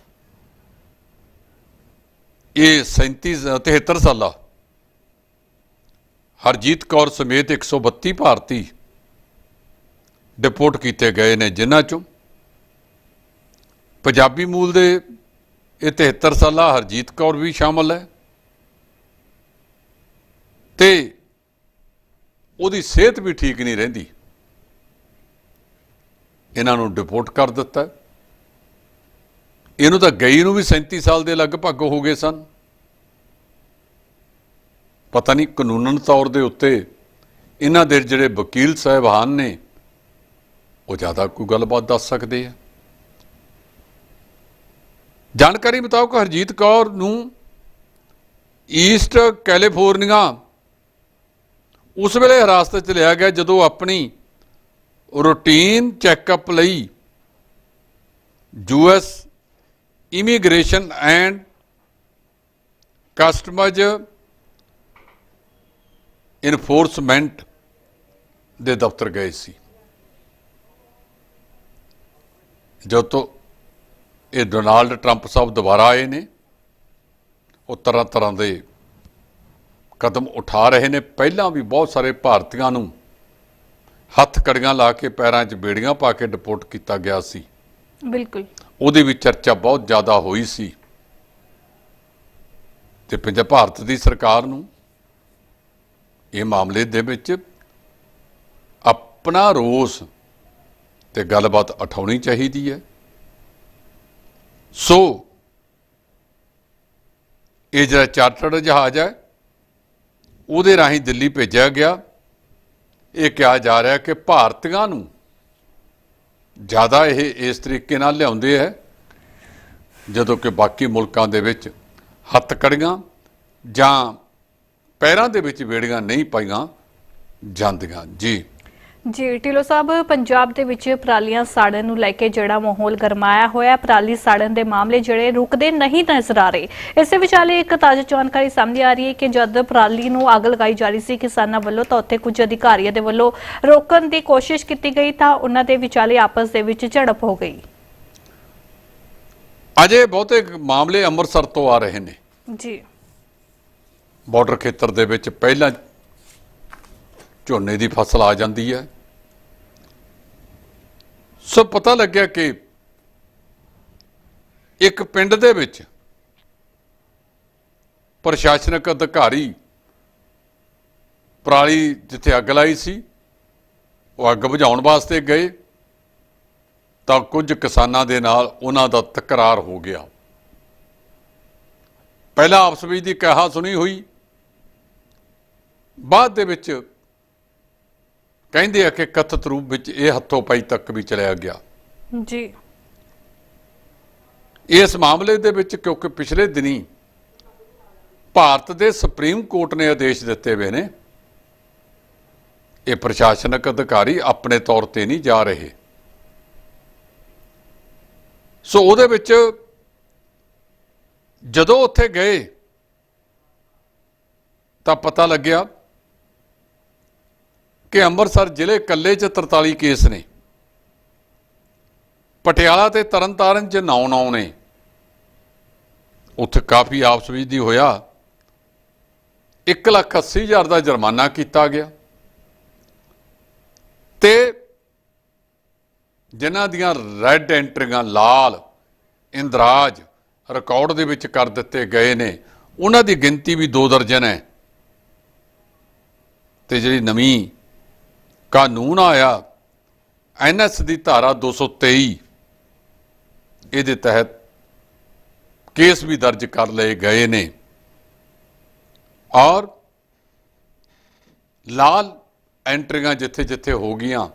Speaker 2: ਇਹ 37 73 ਸਾਲਾ ਹਰਜੀਤ ਕੌਰ ਸਮੇਤ 132 ਭਾਰਤੀ ਡਿਪੋਰਟ ਕੀਤੇ ਗਏ ਨੇ, ਜਿਨ੍ਹਾਂ ਚੋਂ ਪੰਜਾਬੀ ਮੂਲ ਦੇ ਇਹ 73 ਸਾਲਾ ਹਰਜੀਤ ਕੌਰ ਵੀ ਸ਼ਾਮਲ ਹੈ ਤੇ ਉਹਦੀ ਸਿਹਤ ਵੀ ਠੀਕ ਨਹੀਂ ਰਹਿੰਦੀ। ਇਹਨਾਂ ਨੂੰ ਡਿਪੋਰਟ ਕਰ ਦਿੱਤਾ ਇਹਨੂੰ ਤਾਂ ਗਈ ਨੂੰ ਵੀ 37 ਸਾਲ ਦੇ ਲਗਭਗ ਹੋ ਗਏ ਸਨ। ਪਤਾ ਨਹੀਂ ਕਾਨੂੰਨਨ ਤੌਰ ਦੇ ਉੱਤੇ ਇਹਨਾਂ ਦੇ ਜਿਹੜੇ ਵਕੀਲ ਸਾਹਿਬਾਨ ਨੇ, ਉਹ ਜ਼ਿਆਦਾ ਕੋਈ ਗੱਲਬਾਤ ਦੱਸ ਸਕਦੇ ਆ। ਜਾਣਕਾਰੀ ਮੁਤਾਬਕ ਹਰਜੀਤ ਕੌਰ ਨੂੰ ਈਸਟ ਕੈਲੀਫੋਰਨੀਆ ਉਸ ਵੇਲੇ ਹਿਰਾਸਤ 'ਚ ਲਿਆ ਗਿਆ ਜਦੋਂ ਆਪਣੀ ਰੂਟੀਨ ਚੈੱਕਅਪ ਲਈ US immigration and customs enforcement ਦੇ ਦਫ਼ਤਰ ਗਏ ਸੀ। ਜਦੋਂ ਤੋਂ ਇਹ ਡੋਨਾਲਡ ਟਰੰਪ ਸਾਹਿਬ ਦੁਬਾਰਾ ਆਏ ਨੇ, ਉਹ ਤਰ੍ਹਾਂ ਤਰ੍ਹਾਂ ਦੇ ਕਦਮ ਉਠਾ ਰਹੇ ਨੇ। ਪਹਿਲਾਂ ਵੀ ਬਹੁਤ ਸਾਰੇ ਭਾਰਤੀਆਂ ਨੂੰ ਹੱਥ ਕੜੀਆਂ ਲਾ ਕੇ ਪੈਰਾਂ 'ਚ ਬੇੜੀਆਂ ਪਾ ਕੇ ਡਿਪੋਰਟ ਕੀਤਾ ਗਿਆ ਸੀ।
Speaker 1: ਬਿਲਕੁਲ।
Speaker 2: ਉਹਦੇ ਵਿੱਚ ਚਰਚਾ ਬਹੁਤ ਜ਼ਿਆਦਾ ਹੋਈ ਸੀ। ਤੇ ਪੰਜਾਬ ਭਾਰਤ ਦੀ ਸਰਕਾਰ ਨੂੰ ਇਹ ਮਾਮਲੇ ਦੇ ਵਿੱਚ ਆਪਣਾ ਰੋਸ ਤੇ ਗੱਲਬਾਤ ਉਠਾਉਣੀ ਚਾਹੀਦੀ ਹੈ। ਸੋ ਇਹ ਜਿਹੜਾ ਚਾਰਟਰਡ ਜਹਾਜ਼ ਹੈ, ਉਹਦੇ ਰਾਹੀਂ ਦਿੱਲੀ ਭੇਜਿਆ ਗਿਆ। ਇਹ ਕਿਹਾ ਜਾ ਰਿਹਾ ਕਿ ਭਾਰਤੀਆਂ ਨੂੰ ਜ਼ਿਆਦਾ ਇਹ ਇਸ ਤਰੀਕੇ ਨਾਲ ਲਿਆਉਂਦੇ ਹੈ, ਜਦੋਂ ਕਿ ਬਾਕੀ ਮੁਲਕਾਂ ਦੇ ਵਿੱਚ ਹੱਥ ਕੜੀਆਂ ਜਾਂ ਪੈਰਾਂ ਦੇ ਵਿੱਚ ਵੇੜੀਆਂ ਨਹੀਂ ਪਾਈਆਂ ਜਾਂਦੀਆਂ। ਜੀ।
Speaker 1: ਜੀ ਢਿੱਲੋਂ ਸਾਹਿਬ ਪੰਜਾਬ ਦੇ ਵਿੱਚ ਪਰਾਲੀਆਂ ਸਾੜਨ ਨੂੰ ਲੈ ਕੇ ਜਿਹੜਾ ਮਾਹੌਲ ਗਰਮਾਇਆ ਹੋਇਆ ਪਰਾਲੀ ਸਾੜਨ ਦੇ ਮਾਮਲੇ ਜਿਹੜੇ ਰੁਕਦੇ ਨਹੀਂ ਨਜ਼ਰ ਆ ਰਹੇ। ਇਸੇ ਵਿਚਾਲੇ ਇੱਕ ਤਾਜ਼ਾ ਜਾਣਕਾਰੀ ਸਾਹਮਣੇ ਆ ਰਹੀ ਹੈ ਕਿ ਜਦ ਪਰਾਲੀ ਨੂੰ ਅੱਗ ਲਗਾਈ ਜਾ ਰਹੀ ਸੀ ਕਿਸਾਨਾਂ ਵੱਲੋਂ ਤਾਂ ਉੱਥੇ ਕੁਝ ਅਧਿਕਾਰੀਆਂ ਦੇ ਵੱਲੋਂ ਰੋਕਣ ਦੀ ਕੋਸ਼ਿਸ਼ ਕੀਤੀ ਗਈ ਤਾਂ ਉਹਨਾਂ ਦੇ ਵਿਚਾਲੇ ਆਪਸ ਦੇ ਵਿੱਚ ਝੜਪ ਹੋ ਗਈ।
Speaker 2: ਅਜੇ ਬਹੁਤੇ ਮਾਮਲੇ ਅੰਮ੍ਰਿਤਸਰ ਤੋਂ ਆ ਰਹੇ ਨੇ।
Speaker 1: ਜੀ।
Speaker 2: ਬਾਰਡਰ ਖੇਤਰ ਦੇ ਵਿੱਚ ਪਹਿਲਾਂ ਝੋਨੇ ਦੀ ਫਸਲ ਆ ਜਾਂਦੀ ਹੈ। ਸੋ ਪਤਾ ਲੱਗਿਆ ਕਿ ਇੱਕ ਪਿੰਡ ਦੇ ਵਿੱਚ ਪ੍ਰਸ਼ਾਸਨਿਕ ਅਧਿਕਾਰੀ ਪਰਾਲੀ ਜਿੱਥੇ ਅੱਗ ਲਾਈ ਸੀ, ਉਹ ਅੱਗ ਬੁਝਾਉਣ ਵਾਸਤੇ ਗਏ ਤਾਂ ਕੁਝ ਕਿਸਾਨਾਂ ਦੇ ਨਾਲ ਉਹਨਾਂ ਦਾ ਤਕਰਾਰ ਹੋ ਗਿਆ। ਪਹਿਲਾਂ ਆਪਸ ਵਿੱਚ ਦੀ ਕਹਾ ਸੁਣੀ ਹੋਈ। ਬਾਅਦ ਦੇ ਵਿੱਚ ਕਹਿੰਦੇ ਆ ਕਿ ਕਥਿਤ ਰੂਪ ਵਿੱਚ ਇਹ ਹੱਥੋਂ ਪਾਈ ਤੱਕ ਵੀ ਚਲਿਆ ਗਿਆ।
Speaker 1: ਜੀ।
Speaker 2: ਇਸ ਮਾਮਲੇ ਦੇ ਵਿੱਚ ਕਿਉਂਕਿ ਪਿਛਲੇ ਦਿਨੀ ਭਾਰਤ ਦੇ ਸੁਪਰੀਮ ਕੋਰਟ ਨੇ ਆਦੇਸ਼ ਦਿੱਤੇ ਹੋਏ ਨੇ ਇਹ ਪ੍ਰਸ਼ਾਸਨਿਕ ਅਧਿਕਾਰੀ ਆਪਣੇ ਤੌਰ ਤੇ ਨਹੀਂ ਜਾ ਰਹੇ। ਸੋ ਉਹਦੇ ਵਿੱਚ ਜਦੋਂ ਉੱਥੇ ਗਏ ਤਾਂ ਪਤਾ ਲੱਗਿਆ ਕਿ ਅੰਮ੍ਰਿਤਸਰ ਜ਼ਿਲ੍ਹੇ ਕੱਲੇ 'ਚ 43 ਕੇਸ ਨੇ। ਪਟਿਆਲਾ ਤੇ ਤਰਨਤਾਰਨ 'ਚ 9-9 ਨੇ ਉੱਥੇ ਕਾਫੀ ਆਪਸ ਵਿੱਚ ਦੀ ਹੋਇਆ। 1 ਲੱਖ 80 ਹਜ਼ਾਰ ਦਾ ਜੁਰਮਾਨਾ ਕੀਤਾ ਗਿਆ। ਤੇ ਜਿਨ੍ਹਾਂ ਦੀਆਂ ਰੈੱਡ ਐਂਟਰੀਆਂ ਲਾਲ, ਇੰਦਰਾਜ ਰਿਕਾਰਡ ਦੇ ਵਿੱਚ ਕਰ ਦਿੱਤੇ ਗਏ ਨੇ, ਉਹਨਾਂ ਦੀ ਗਿਣਤੀ ਵੀ 2 ਦਰਜਨ ਹੈ। ਤੇ ਜਿਹੜੀ ਨਵੀਂ ਕਾਨੂੰਨ ਆਇਆ, ਐਨਐਸ ਦੀ ਧਾਰਾ 223 ਇਹਦੇ ਤਹਿਤ ਕੇਸ ਵੀ ਦਰਜ ਕਰ ਲਏ ਗਏ ਨੇ। ਔਰ ਲਾਲ ਐਂਟਰੀਆਂ ਜਿੱਥੇ ਜਿੱਥੇ ਹੋ ਗਈਆਂ,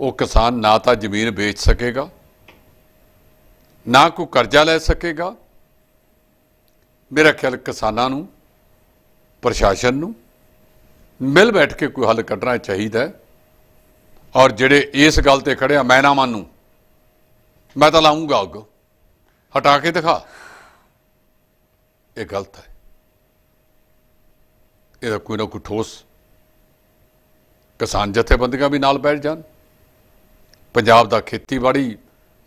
Speaker 2: ਉਹ ਕਿਸਾਨ ਨਾ ਤਾਂ ਜ਼ਮੀਨ ਵੇਚ ਸਕੇਗਾ, ਨਾ ਕੋਈ ਕਰਜ਼ਾ ਲੈ ਸਕੇਗਾ। ਮੇਰਾ ਖਿਆਲ ਕਿਸਾਨਾਂ ਨੂੰ, ਪ੍ਰਸ਼ਾਸਨ ਨੂੰ ਮਿਲ ਬੈਠ ਕੇ ਕੋਈ ਹੱਲ ਕੱਢਣਾ ਚਾਹੀਦਾ ਔਰ ਜਿਹੜੇ ਇਸ ਗੱਲ ਤੇ ਖੜੇ ਮੈਂ ਨਾ ਮੰਨੂ। ਮੈਂ ਤਾਂ ਲਾਉਂਗਾ ਅੱਗ। ਹਟਾ ਕੇ ਦਿਖਾ। ਇਹ ਗਲਤ ਹੈ। ਇਹਦਾ ਕੋਈ ਨਾ ਕੋਈ ਠੋਸ। ਕਿਸਾਨ ਜਥੇਬੰਦੀਆਂ ਵੀ ਨਾਲ ਬੈਠ ਜਾਣ। ਪੰਜਾਬ ਦਾ ਖੇਤੀਬਾੜੀ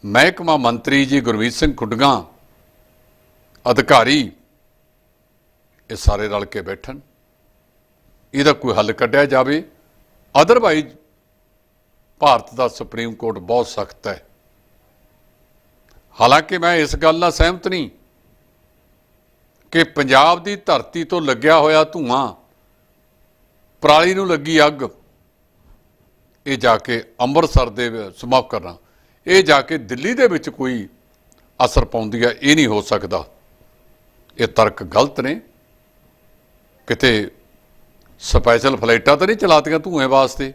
Speaker 2: ਮਹਿਕਮਾ ਮੰਤਰੀ ਜੀ ਗੁਰਮੀਤ ਸਿੰਘ ਖੁੱਡਗਾ, ਅਧਿਕਾਰੀ, ਇਹ ਸਾਰੇ ਰਲ ਕੇ ਬੈਠਣ। ਇਹਦਾ ਕੋਈ ਹੱਲ ਕੱਢਿਆ ਜਾਵੇ। ਅਦਰਵਾਈਜ਼ ਭਾਰਤ ਦਾ ਸੁਪਰੀਮ ਕੋਰਟ ਬਹੁਤ ਸਖਤ ਹੈ। ਹਾਲਾਂਕਿ ਮੈਂ ਇਸ ਗੱਲ ਨਾਲ ਸਹਿਮਤ ਨਹੀਂ ਕਿ ਪੰਜਾਬ ਦੀ ਧਰਤੀ ਤੋਂ ਲੱਗਿਆ ਹੋਇਆ ਧੂਆਂ, ਪਰਾਲੀ ਨੂੰ ਲੱਗੀ ਅੱਗ, ਇਹ ਜਾ ਕੇ ਅੰਮ੍ਰਿਤਸਰ ਦੇ ਸਮਾਪ ਕਰਨਾ, ਇਹ ਜਾ ਕੇ ਦਿੱਲੀ ਦੇ ਵਿੱਚ ਕੋਈ ਅਸਰ ਪਾਉਂਦੀ ਹੈ, ਇਹ ਨਹੀਂ ਹੋ ਸਕਦਾ। ਇਹ ਤਰਕ ਗਲਤ ਨੇ। ਕਿਤੇ ਸਪੈਸ਼ਲ ਫਲਾਈਟਾਂ ਤਾਂ ਨਹੀਂ ਚਲਾਤੀਆਂ ਧੂਏ ਵਾਸਤੇ?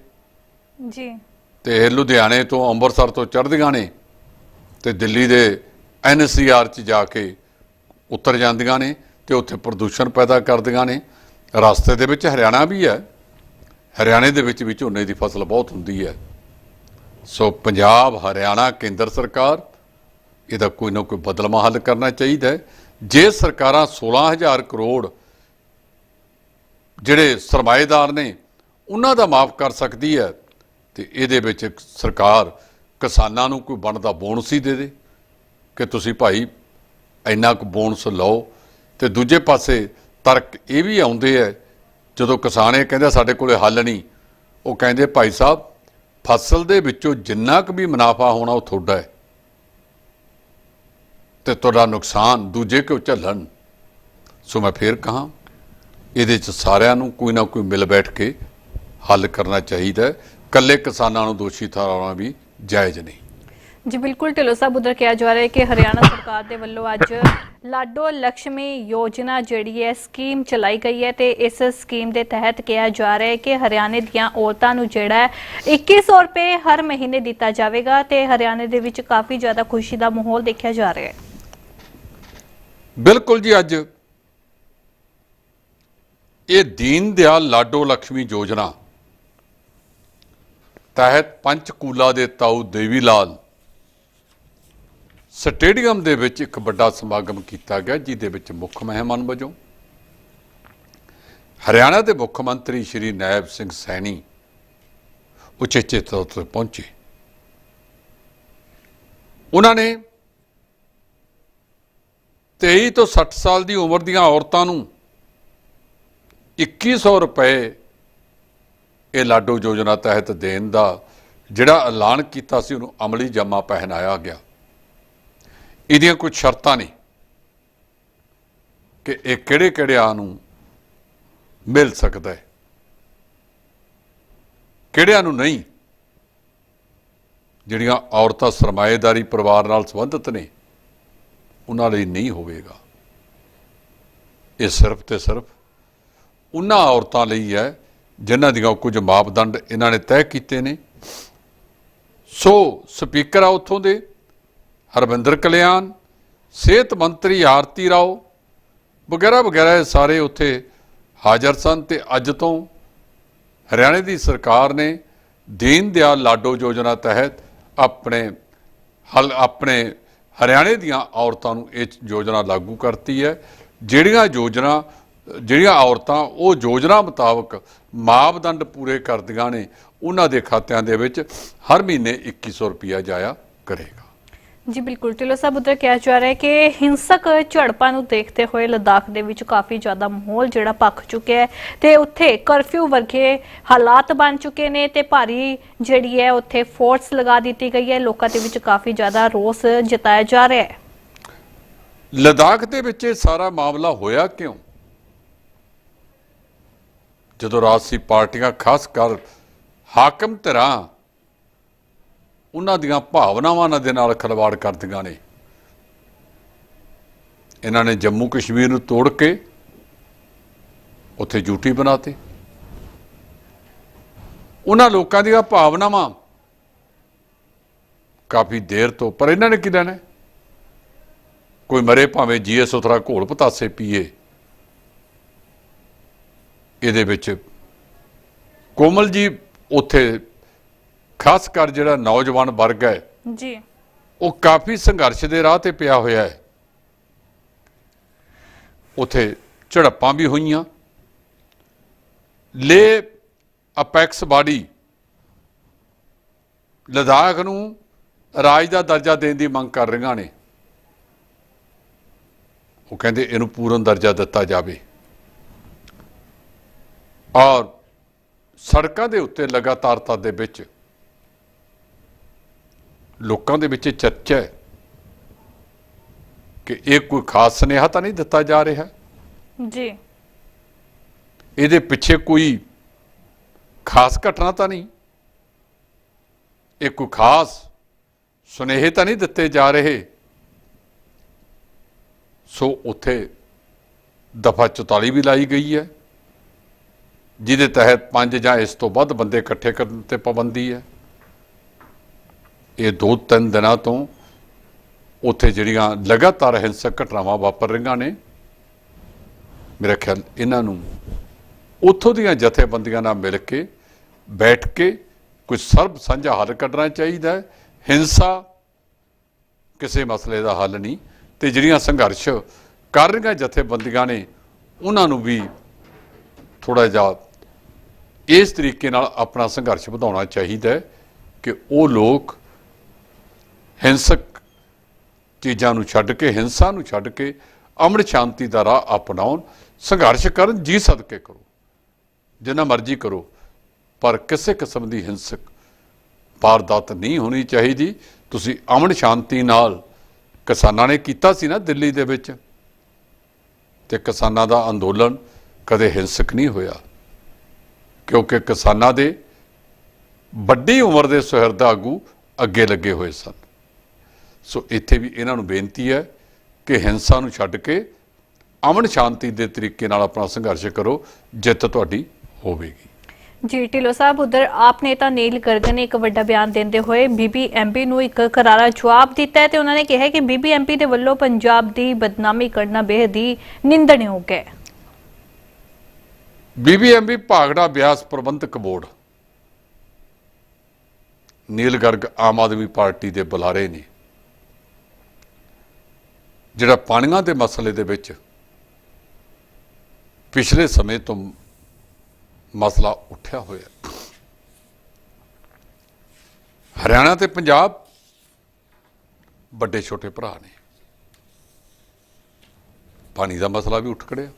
Speaker 1: ਜੀ।
Speaker 2: ਤੇ ਇਹ ਲੁਧਿਆਣੇ ਤੋਂ ਅੰਮ੍ਰਿਤਸਰ ਤੋਂ ਚੜ੍ਹਦੀਆਂ ਨੇ ਤੇ ਦਿੱਲੀ ਦੇ ਐਨਸੀਆਰ ਚ ਜਾ ਕੇ ਉਤਰ ਜਾਂਦੀਆਂ ਨੇ ਤੇ ਉੱਥੇ ਪ੍ਰਦੂਸ਼ਣ ਪੈਦਾ ਕਰਦੀਆਂ ਨੇ। ਰਸਤੇ ਦੇ ਵਿੱਚ ਹਰਿਆਣਾ ਵੀ ਹੈ। ਹਰਿਆਣੇ ਦੇ ਵਿੱਚ ਵੀ ਝੋਨੇ ਦੀ ਫਸਲ ਬਹੁਤ ਹੁੰਦੀ ਹੈ। ਸੋ ਪੰਜਾਬ ਹਰਿਆਣਾ ਕੇਂਦਰ ਸਰਕਾਰ ਇਹਦਾ ਕੋਈ ਨਾ ਕੋਈ ਬਦਲਵਾਂ ਹੱਲ ਕਰਨਾ ਚਾਹੀਦਾ ਜੇ ਸਰਕਾਰਾਂ 16000 ਕਰੋੜ ਜਿਹੜੇ ਸਰਮਾਏਦਾਰ ਨੇ, ਉਹਨਾਂ ਦਾ ਮਾਫ ਕਰ ਸਕਦੀ ਹੈ ਤੇ ਇਹਦੇ ਵਿੱਚ ਸਰਕਾਰ ਕਿਸਾਨਾਂ ਨੂੰ ਕੋਈ ਬਣਦਾ ਬੋਨਸ ਹੀ ਦੇ ਦੇ ਕਿ ਤੁਸੀਂ ਭਾਈ ਇੰਨਾ ਕੁ ਬੋਨਸ ਲਓ। ਤੇ ਦੂਜੇ ਪਾਸੇ ਤਰਕ ਇਹ ਵੀ ਆਉਂਦੇ ਹੈ, ਜਦੋਂ ਕਿਸਾਨ ਇਹ ਕਹਿੰਦਾ ਸਾਡੇ ਕੋਲੇ ਹੱਲ ਨਹੀਂ, ਉਹ ਕਹਿੰਦੇ ਭਾਈ ਸਾਹਿਬ, ਫਸਲ ਦੇ ਵਿੱਚੋਂ ਜਿੰਨਾ ਕੁ ਵੀ ਮੁਨਾਫਾ ਹੋਣਾ ਉਹ ਤੁਹਾਡਾ ਹੈ। ਤੇ ਤੁਹਾਡਾ ਨੁਕਸਾਨ ਦੂਜੇ ਕਿਉਂ ਝੱਲਣ? ਸੋ ਮੈਂ ਫੇਰ ਕਹਾਂ ਇਹਦੇ ਚ ਸਾਰਿਆਂ ਨੂੰ ਕੋਈ ਨਾ ਕੋਈ ਮਿਲ ਬੈਠ ਕੇ ਹੱਲ ਕਰਨਾ ਚਾਹੀਦਾ ਹੈ। ਕੱਲੇ ਕਿਸਾਨਾਂ ਨੂੰ ਦੋਸ਼ੀ ਠਹਿਰਾਉਣਾ ਵੀ ਜਾਇਜ਼ ਨਹੀਂ।
Speaker 1: ਜੀ ਬਿਲਕੁਲ ਢਿੱਲੋਂ ਸਾਹਿਬ ਉਧਰ ਕਿਹਾ ਜਾ ਰਿਹਾ ਹੈ ਕਿ ਹਰਿਆਣਾ ਸਰਕਾਰ ਦੇ ਵੱਲੋਂ ਅੱਜ ਲਾਡੋ ਲక్ష్ਮੀ ਯੋਜਨਾ ਜਿਹੜੀ ਹੈ ਸਕੀਮ ਚਲਾਈ ਗਈ ਹੈ ਤੇ ਇਸ ਸਕੀਮ ਦੇ ਤਹਿਤ ਕਿਹਾ ਜਾ ਰਿਹਾ ਹੈ ਕਿ ਹਰਿਆਣੇ ਦੀਆਂ ਔਰਤਾਂ ਨੂੰ ਜਿਹੜਾ ਹੈ 2100 ਰੁਪਏ ਹਰ ਮਹੀਨੇ ਦਿੱਤਾ ਜਾਵੇਗਾ ਤੇ ਹਰਿਆਣੇ ਦੇ ਵਿੱਚ ਕਾਫੀ ਜ਼ਿਆਦਾ ਖੁਸ਼ੀ ਦਾ ਮਾਹੌਲ ਦੇਖਿਆ ਜਾ ਰਿਹਾ ਹੈ।
Speaker 2: ਬਿਲਕੁਲ ਜੀ ਅੱਜ ਇਹ ਦੀਨ ਦਿਆਲ ਲਾਡੋ ਲక్ష్ਮੀ ਯੋਜਨਾ ਤਹਿਤ ਪੰਚਕੂਲਾ ਦੇ ਤਾਊ ਦੇਵੀ ਲਾਲ ਸਟੇਡੀਅਮ ਦੇ ਵਿੱਚ ਇੱਕ ਵੱਡਾ ਸਮਾਗਮ ਕੀਤਾ ਗਿਆ, ਜਿਹਦੇ ਵਿੱਚ ਮੁੱਖ ਮਹਿਮਾਨ ਵਜੋਂ ਹਰਿਆਣਾ ਦੇ ਮੁੱਖ ਮੰਤਰੀ ਸ਼੍ਰੀ ਨਾਇਬ ਸਿੰਘ ਸੈਣੀ ਉਚੇਚੇ ਤੌਰ ਤੇ ਪਹੁੰਚੇ। ਉਹਨਾਂ ਨੇ 23 ਤੋਂ 60 ਸਾਲ ਦੀ ਉਮਰ ਦੀਆਂ ਔਰਤਾਂ ਨੂੰ 2100 ਰੁਪਏ ਇਹ ਲਾਡੋ ਯੋਜਨਾ ਤਹਿਤ ਦੇਣ ਦਾ ਜਿਹੜਾ ਐਲਾਨ ਕੀਤਾ ਸੀ, ਉਹਨੂੰ ਅਮਲੀ ਜਮਾ ਪਹਿਨਾਇਆ ਗਿਆ। ਇਹਦੀਆਂ ਕੁਝ ਸ਼ਰਤਾਂ ਨੇ ਕਿ ਇਹ ਕਿਹੜੇ ਕਿਹੜਿਆਂ ਨੂੰ ਮਿਲ ਸਕਦਾ ਹੈ। ਕਿਹੜਿਆਂ ਨੂੰ ਨਹੀਂ? ਜਿਹੜੀਆਂ ਔਰਤਾਂ ਸਰਮਾਏਦਾਰੀ ਪਰਿਵਾਰ ਨਾਲ ਸੰਬੰਧਿਤ ਨੇ, ਉਹਨਾਂ ਲਈ ਨਹੀਂ ਹੋਵੇਗਾ। ਇਹ ਸਿਰਫ ਤੇ ਸਿਰਫ ਉਹਨਾਂ ਔਰਤਾਂ ਲਈ ਹੈ, ਜਿਨ੍ਹਾਂ ਦੀਆਂ ਕੁਝ ਮਾਪਦੰਡ ਇਹਨਾਂ ਨੇ ਤੈਅ ਕੀਤੇ ਨੇ। ਸੋ ਸਪੀਕਰ ਆ ਉੱਥੋਂ ਦੇ ਹਰਵਿੰਦਰ ਕਲਿਆਣ, ਸਿਹਤ ਮੰਤਰੀ ਆਰਤੀ ਰਾਓ, ਵਗੈਰਾ ਵਗੈਰਾ ਸਾਰੇ ਉੱਥੇ ਹਾਜ਼ਰ ਸਨ ਤੇ ਅੱਜ ਤੋਂ ਹਰਿਆਣੇ ਦੀ ਸਰਕਾਰ ਨੇ ਦੀਨ ਦਿਆਲ ਲਾਡੋ ਯੋਜਨਾ ਤਹਿਤ ਆਪਣੇ ਹਲ, ਆਪਣੇ ਹਰਿਆਣੇ ਦੀਆਂ ਔਰਤਾਂ ਨੂੰ ਇਹ ਯੋਜਨਾ ਲਾਗੂ ਕਰਤੀ ਹੈ, ਜਿਹੜੀਆਂ ਯੋਜਨਾ ਜਿਹੜੀਆਂ ਔਰਤਾਂ ਉਹ ਯੋਜਨਾ ਮੁਤਾਬਕ ਮਾਪਦੰਡ ਪੂਰੇ ਕਰਦੀਆਂ ਨੇ ਉਹਨਾਂ ਦੇ ਖਾਤਿਆਂ ਦੇ ਵਿੱਚ ਹਰ ਮਹੀਨੇ 2100 ਰੁਪਇਆ ਜਾਇਆ ਕਰੇਗਾ।
Speaker 1: ਜੀ ਬਿਲਕੁਲ। ਢਿੱਲੋਂ ਸਾਹਿਬ ਉਧਰ ਕਿਹਾ ਜਾ ਰਿਹਾ ਹੈ ਕਿ ਹਿੰਸਕ ਝੜਪਾਂ ਨੂੰ ਦੇਖਦੇ ਹੋਏ ਲਦਾਖ ਦੇ ਵਿੱਚ ਕਾਫੀ ਜ਼ਿਆਦਾ ਮਾਹੌਲ ਜਿਹੜਾ ਪੱਕ ਚੁੱਕਿਆ ਹੈ ਤੇ ਉੱਥੇ ਕਰਫਿਊ ਵਰਗੇ ਹਾਲਾਤ ਬਣ ਚੁੱਕੇ ਨੇ ਤੇ ਭਾਰੀ ਜਿਹੜੀ ਹੈ ਉੱਥੇ ਫੋਰਸ ਲਗਾ ਦਿੱਤੀ ਗਈ ਹੈ। ਲੋਕਾਂ ਦੇ ਵਿੱਚ ਕਾਫੀ ਜ਼ਿਆਦਾ ਰੋਸ ਜਤਾਇਆ ਜਾ ਰਿਹਾ ਹੈ।
Speaker 2: ਲਦਾਖ ਦੇ ਵਿੱਚ ਇਹ ਸਾਰਾ ਮਾਮਲਾ ਹੋਇਆ ਕਿਉਂ? ਜਦੋਂ ਰਾਜਸੀ ਪਾਰਟੀਆਂ ਖਾਸ ਕਰ ਹਾਕਮ ਧਿਰਾਂ ਉਹਨਾਂ ਦੀਆਂ ਭਾਵਨਾਵਾਂ ਦੇ ਨਾਲ ਖਿਲਵਾੜ ਕਰਦੀਆਂ ਨੇ। ਇਹਨਾਂ ਨੇ ਜੰਮੂ ਕਸ਼ਮੀਰ ਨੂੰ ਤੋੜ ਕੇ ਉੱਥੇ ਜੂਟੀ ਬਣਾਤੇ। ਉਹਨਾਂ ਲੋਕਾਂ ਦੀਆਂ ਭਾਵਨਾਵਾਂ ਕਾਫੀ ਦੇਰ ਤੋਂ, ਪਰ ਇਹਨਾਂ ਨੇ ਕੀ ਲੈਣਾ? ਕੋਈ ਮਰੇ ਭਾਵੇਂ ਜੀਏ, ਸੁਥਰਾ ਘੋਲ ਪਤਾਸੇ ਪੀਏ। ਇਹਦੇ ਵਿੱਚ। ਕੋਮਲ ਜੀ ਉੱਥੇ ਖਾਸ ਕਰ ਜਿਹੜਾ ਨੌਜਵਾਨ ਵਰਗ ਹੈ
Speaker 1: ਜੀ।
Speaker 2: ਉਹ ਕਾਫੀ ਸੰਘਰਸ਼ ਦੇ ਰਾਹ ਤੇ ਪਿਆ ਹੋਇਆ ਹੈ। ਉਥੇ ਝੜਪਾਂ ਵੀ ਹੋਈਆਂ। ਲੇ ਅਪੈਕਸ ਬਾਡੀ ਲਦਾਖ ਨੂੰ ਰਾਜ ਦਾ ਦਰਜਾ ਦੇਣ ਦੀ ਮੰਗ ਕਰ ਰਹੀਆਂ ਨੇ। ਉਹ ਕਹਿੰਦੇ ਇਹਨੂੰ ਪੂਰਨ ਦਰਜਾ ਦਿੱਤਾ ਜਾਵੇ। ਔਰ ਸੜਕਾਂ ਦੇ ਉੱਤੇ ਲਗਾਤਾਰਤਾ ਦੇ ਵਿੱਚ ਲੋਕਾਂ ਦੇ ਵਿੱਚ ਚਰਚਾ ਹੈ ਕਿ ਇਹ ਕੋਈ ਖਾਸ ਸੁਨੇਹਾ ਤਾਂ ਨਹੀਂ ਦਿੱਤਾ ਜਾ ਰਿਹਾ?
Speaker 1: ਜੀ।
Speaker 2: ਇਹਦੇ ਪਿੱਛੇ ਕੋਈ ਖਾਸ ਘਟਨਾ ਤਾਂ ਨਹੀਂ? ਇਹ ਕੋਈ ਖਾਸ ਸੁਨੇਹੇ ਤਾਂ ਨਹੀਂ ਦਿੱਤੇ ਜਾ ਰਹੇ? ਸੋ ਉੱਥੇ ਦਫਾ 44 ਵੀ ਲਾਈ ਗਈ ਹੈ। ਜਿਹਦੇ ਤਹਿਤ ਪੰਜ ਜਾਂ ਇਸ ਤੋਂ ਵੱਧ ਬੰਦੇ ਇਕੱਠੇ ਕਰਨ ਤੇ ਪਾਬੰਦੀ ਹੈ। ਇਹ ਦੋ ਤਿੰਨ ਦਿਨਾਂ ਤੋਂ ਉੱਥੇ ਜਿਹੜੀਆਂ ਲਗਾਤਾਰ ਹਿੰਸਕ ਘਟਨਾਵਾਂ ਵਾਪਰ ਰਹੀਆਂ ਨੇ, ਮੇਰਾ ਖਿਆਲ ਇਹਨਾਂ ਨੂੰ ਉੱਥੋਂ ਦੀਆਂ ਜਥੇਬੰਦੀਆਂ ਨਾਲ ਮਿਲ ਕੇ, ਬੈਠ ਕੇ ਕੋਈ ਸਰਬ ਸਾਂਝਾ ਹੱਲ ਕੱਢਣਾ ਚਾਹੀਦਾ ਹਿੰਸਾ ਕਿਸੇ ਮਸਲੇ ਦਾ ਹੱਲ ਨਹੀਂ। ਤੇ ਜਿਹੜੀਆਂ ਸੰਘਰਸ਼ ਕਰ ਰਹੀਆਂ ਜਥੇਬੰਦੀਆਂ ਨੇ, ਉਹਨਾਂ ਨੂੰ ਵੀ ਥੋੜਾ ਜਿਹਾ ਇਸ ਤਰੀਕੇ ਨਾਲ ਆਪਣਾ ਸੰਘਰਸ਼ ਵਧਾਉਣਾ ਚਾਹੀਦਾ ਹੈ ਕਿ ਉਹ ਲੋਕ ਹਿੰਸਕ ਚੀਜ਼ਾਂ ਨੂੰ ਛੱਡ ਕੇ, ਹਿੰਸਾ ਨੂੰ ਛੱਡ ਕੇ ਅਮਨ ਸ਼ਾਂਤੀ ਦਾ ਰਾਹ ਅਪਣਾਉਣ, ਸੰਘਰਸ਼ ਕਰਨ, ਜੀ ਸਦਕੇ ਕਰੋ, ਜਿੰਨਾ ਮਰਜ਼ੀ ਕਰੋ, ਪਰ ਕਿਸੇ ਕਿਸਮ ਦੀ ਹਿੰਸਕ ਵਾਰਦਾਤ ਨਹੀਂ ਹੋਣੀ ਚਾਹੀਦੀ। ਤੁਸੀਂ ਅਮਨ ਸ਼ਾਂਤੀ ਨਾਲ ਕਿਸਾਨਾਂ ਨੇ ਕੀਤਾ ਸੀ ਨਾ ਦਿੱਲੀ ਦੇ ਵਿੱਚ, ਤੇ ਕਿਸਾਨਾਂ ਦਾ ਅੰਦੋਲਨ ਕਦੇ ਹਿੰਸਕ ਨਹੀਂ ਹੋਇਆ। ਕਿਉਂਕਿ ਕਿਸਾਨਾਂ ਦੇ ਵੱਡੀ ਉਮਰ ਦੇ ਸੁਹਿਰਦਾ ਆਗੂ ਅੱਗੇ ਲੱਗੇ ਹੋਏ ਸਨ। ਸੋ ਇੱਥੇ ਵੀ ਇਹਨਾਂ ਨੂੰ ਬੇਨਤੀ ਹੈ ਕਿ ਹਿੰਸਾ ਨੂੰ ਛੱਡ ਕੇ ਅਮਨ ਸ਼ਾਂਤੀ ਦੇ ਤਰੀਕੇ ਨਾਲ ਆਪਣਾ ਸੰਘਰਸ਼ ਕਰੋ, ਜਿੱਤ ਤੁਹਾਡੀ ਹੋਵੇਗੀ।
Speaker 1: ਜੀ, ਢਿੱਲੋਂ ਸਾਹਿਬ, ਉਧਰ ਆਪ ਨੇਤਾ ਨੀਲ ਗਰਗਨ ਨੇ ਇੱਕ ਵੱਡਾ ਬਿਆਨ ਦਿੰਦੇ ਹੋਏ ਬੀਬੀਐਮਬੀ ਨੂੰ ਇੱਕ ਕਰਾਰਾ ਜਵਾਬ ਦਿੱਤਾ ਹੈ ਤੇ ਉਹਨਾਂ ਨੇ ਕਿਹਾ ਕਿ ਬੀਬੀਐਮਬੀ ਦੇ ਵੱਲੋਂ ਪੰਜਾਬ ਦੀ ਬਦਨਾਮੀ ਕਰਨਾ ਬੇਹੱਦ ਹੀ ਨਿੰਦਣਯੋਗ ਹੈ।
Speaker 2: ਬੀਬੀਐਮਬੀ ਭਾਗੜਾ ਬਿਆਸ ਪ੍ਰਬੰਧਕ ਬੋਰਡ। ਨੀਲ ਗਰਗ ਆਮ ਆਦਮੀ ਪਾਰਟੀ ਦੇ ਬੁਲਾਰੇ ਨੇ। ਜਿਹੜਾ ਪਾਣੀਆਂ ਦੇ ਮਸਲੇ ਦੇ ਵਿੱਚ ਪਿਛਲੇ ਸਮੇਂ ਤੋਂ ਮਸਲਾ ਉੱਠਿਆ ਹੋਇਆ। ਹਰਿਆਣਾ ਤੇ ਪੰਜਾਬ ਵੱਡੇ ਛੋਟੇ ਭਰਾ ਨੇ। ਪਾਣੀ ਦਾ ਮਸਲਾ ਵੀ ਉੱਠ ਖੜਿਆ।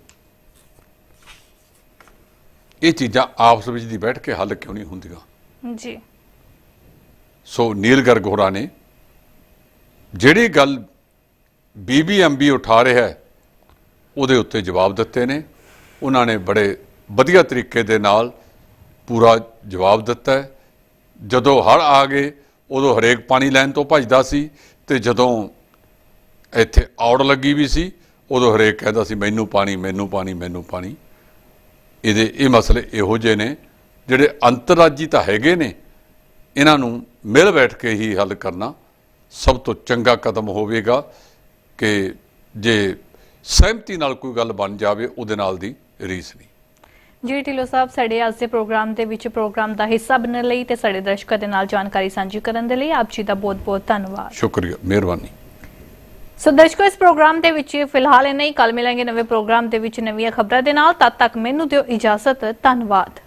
Speaker 2: ਇਹ ਚੀਜ਼ਾਂ ਆਪਸ ਵਿੱਚ ਦੀ ਬੈਠ ਕੇ ਹੱਲ ਕਿਉਂ ਨਹੀਂ ਹੁੰਦੀਆਂ?
Speaker 1: ਜੀ।
Speaker 2: ਸੋ ਨੀਲ ਗਰਗ ਹੋਰਾਂ ਨੇ ਜਿਹੜੀ ਗੱਲ ਬੀਬੀਐਮਬੀ ਉਠਾ ਰਿਹਾ ਹੈ ਉਹਦੇ ਉੱਤੇ ਜਵਾਬ ਦਿੱਤੇ ਨੇ। ਉਹਨਾਂ ਨੇ ਬੜੇ ਵਧੀਆ ਤਰੀਕੇ ਦੇ ਨਾਲ ਪੂਰਾ ਜਵਾਬ ਦਿੱਤਾ ਜਦੋਂ ਹੜ ਆ ਗਏ ਉਦੋਂ ਹਰੇਕ ਪਾਣੀ ਲੈਣ ਤੋਂ ਭੱਜਦਾ ਸੀ ਤੇ ਜਦੋਂ ਇੱਥੇ ਔੜ ਲੱਗੀ ਵੀ ਸੀ ਉਦੋਂ ਹਰੇਕ ਕਹਿੰਦਾ ਸੀ ਮੈਨੂੰ ਪਾਣੀ ਮੈਨੂੰ ਪਾਣੀ ਮੈਨੂੰ ਪਾਣੀ। ਇਹਦੇ ਇਹ ਮਸਲੇ ਇਹੋ ਜਿਹੇ ਨੇ ਜਿਹੜੇ ਅੰਤਰਰਾਜੀ ਤਾਂ ਹੈਗੇ ਨੇ ਇਹਨਾਂ ਨੂੰ ਮਿਲ ਬੈਠ ਕੇ ਹੀ ਹੱਲ ਕਰਨਾ ਸਭ ਤੋਂ ਚੰਗਾ ਕਦਮ ਹੋਵੇਗਾ ਕਿ ਜੇ ਸਹਿਮਤੀ ਨਾਲ ਕੋਈ ਗੱਲ ਬਣ ਜਾਵੇ ਉਹਦੇ ਨਾਲ ਦੀ ਰੀਸ ਨਹੀਂ।
Speaker 1: ਜੀ ਢਿੱਲੋਂ ਸਾਹਿਬ ਸਾਡੇ ਅੱਜ ਦੇ ਪ੍ਰੋਗਰਾਮ ਦੇ ਵਿੱਚ ਪ੍ਰੋਗਰਾਮ ਦਾ ਹਿੱਸਾ ਬਣਨ ਲਈ ਤੇ ਸਾਡੇ ਦਰਸ਼ਕਾਂ ਦੇ ਨਾਲ ਜਾਣਕਾਰੀ ਸਾਂਝੀ ਕਰਨ ਦੇ ਲਈ ਆਪ ਜੀ ਦਾ ਬਹੁਤ-ਬਹੁਤ ਧੰਨਵਾਦ।
Speaker 2: ਸ਼ੁਕਰੀਆ ਮਿਹਰਬਾਨੀ।
Speaker 1: ਸੋ ਦਰਸ਼ਕੋ, ਇਸ ਪ੍ਰੋਗਰਾਮ ਦੇ ਵਿੱਚ ਫਿਲਹਾਲ ਇਹ ਨਹੀਂ ਕੱਲ ਮਿਲਾਂਗੇ ਨਵੇਂ ਪ੍ਰੋਗਰਾਮ ਦੇ ਵਿੱਚ ਨਵੀਆਂ ਖਬਰਾਂ ਦੇ ਨਾਲ। ਤਦ ਤੱਕ ਮੈਨੂੰ ਦਿਓ ਇਜਾਜ਼ਤ। ਧੰਨਵਾਦ।